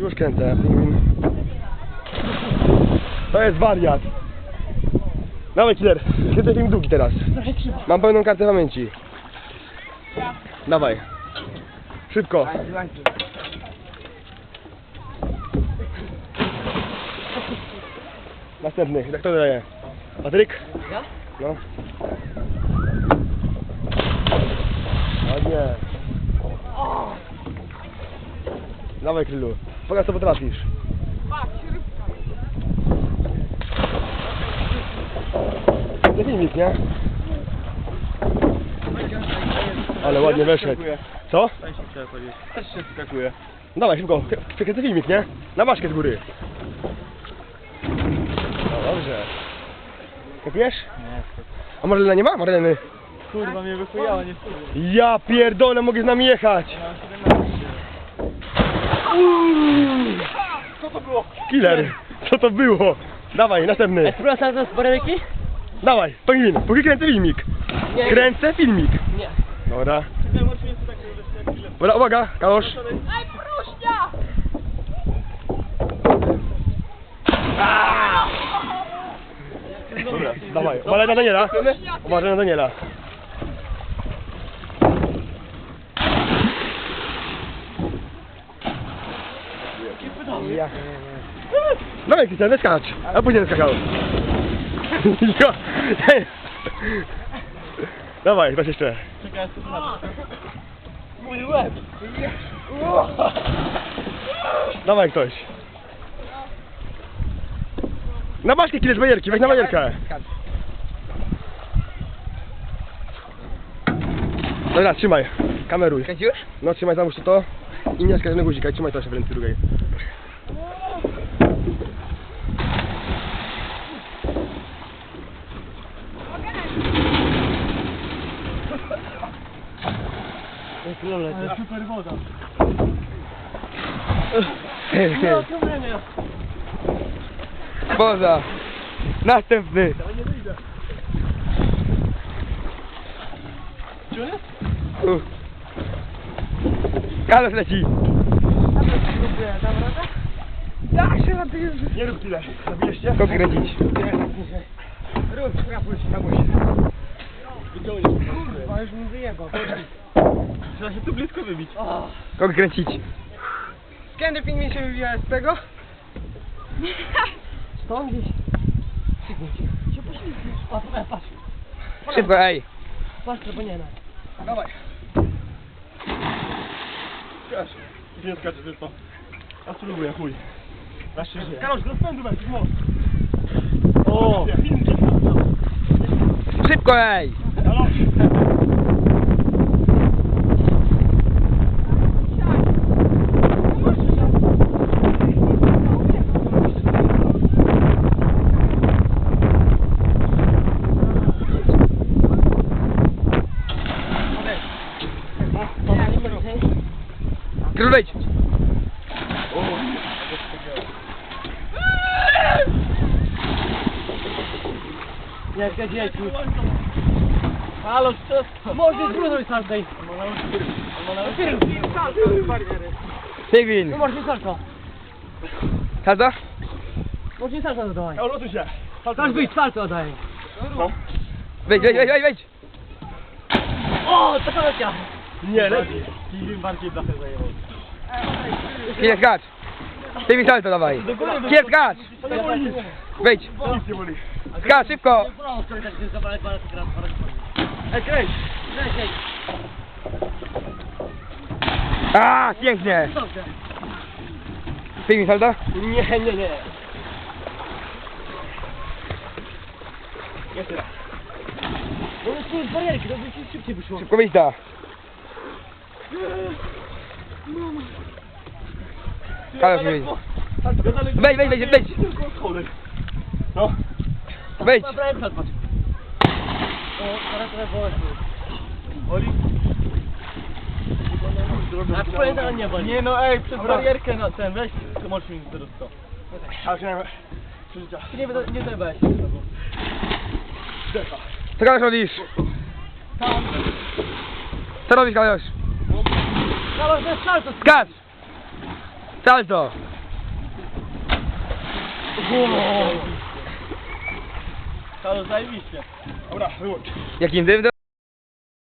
Już kręcę. To jest wariat. Dawaj killer, kręcę film długi teraz. Mam pełną kartę pamięci. Dawaj. Szybko. Następny, jak to daje? Patryk? Ja? No. Ładnie. Dawaj Krylu. Pokaż co potrafisz. To filmik, nie? Ale ładnie weszedł. Co? Też się skakuje. Dawaj szybko, przekręcę filmik, nie? Na ważkę z góry. No dobrze. Kopiesz? Nie, A Marlena nie ma? Marleny? kurwa mnie wychujała, nie wstydzę. Ja pierdolę, mogę z nami jechać. Co to było? Killer, co to było? Dawaj, następny. Spróbuj z borelki? Dawaj, pingwin, póki kręcę filmik. Nie. Kręcę filmik. Nie. Dobra. Tak. Uwaga, uwaga, Kalosz. Aj, próżnia! Dobra, dawaj. Uważaj na Daniela. Uważaj na Daniela. Ja. Dawaj, Krystian, wyskacz. A później skakał. Dawaj, weź jeszcze. Czekaj, to Mój łeb. Dawaj ktoś. Na baśkę kiedyś bajerki, weź na bajerkę. Dobra, trzymaj. Kameruj. Kręciłeś? No trzymaj załóż to i nie skacz na guzika trzymaj to jeszcze w ręce drugiej. Ale super woda. Poza. Następny. Gdzie on jest? Kalosz leci. Tak się robi. Nie rób tyle. Zabijesz się? Kogo kręcić? Rób, krapuj się, krapuj się. Kurwa, już mi wyjebał. Trzeba się tu blisko wybić. O. Kogo kręcić? Kiedy pingwin się wywija z tego? Stąd gdzieś. Się. Poślizgniesz. O, to patrz. Szybko, ej. Patrz, to nie Dawaj. Skacz. Nie skacz tylko. A spróbuję, chuj. Raz się żyje. Kalosz, z rozpędu weź, most. O! Szybko, ej. Kalosz! Król wejdź. Nie, zgadziłeś już. Halo, co? Może zbruduj saltej. Pingwin. No może salto. Salto? Może salto dodawaj. Kalosz, odwróć się. Każ wyjść, salto daj. No. Wejdź, wejdź, wejdź, wejdź. O, to kolesia. Nie, lepiej. Pingwin bardziej dachę zajęło. Ile skacz. Pingwin salto dawaj. Kier skacz. Nie boli. Skacz, szybko. Ej, kręć. A, pięknie. Dobrze. Pingwin salto? Nie, nie, nie. Jeszcze raz. No to jest barierki, to by ci szybciej wyszło. Szybko wyjdź da. Kalosz wyjdź. Wejdź, wejdź, wejdź, wejdź. No. Wejdź. O, teraz boleć. Oli? A teraz nie boli. Nie no ej, przez barierkę na ten, weź, to możesz mi teraz to. A już nie wiem. Nie, nie. Zdecha. Co Kalosz robisz? Co robisz, Kalosz? Skacz! Salto! Wow. To zajebiście. Dobra, wyłącz. Jakim dym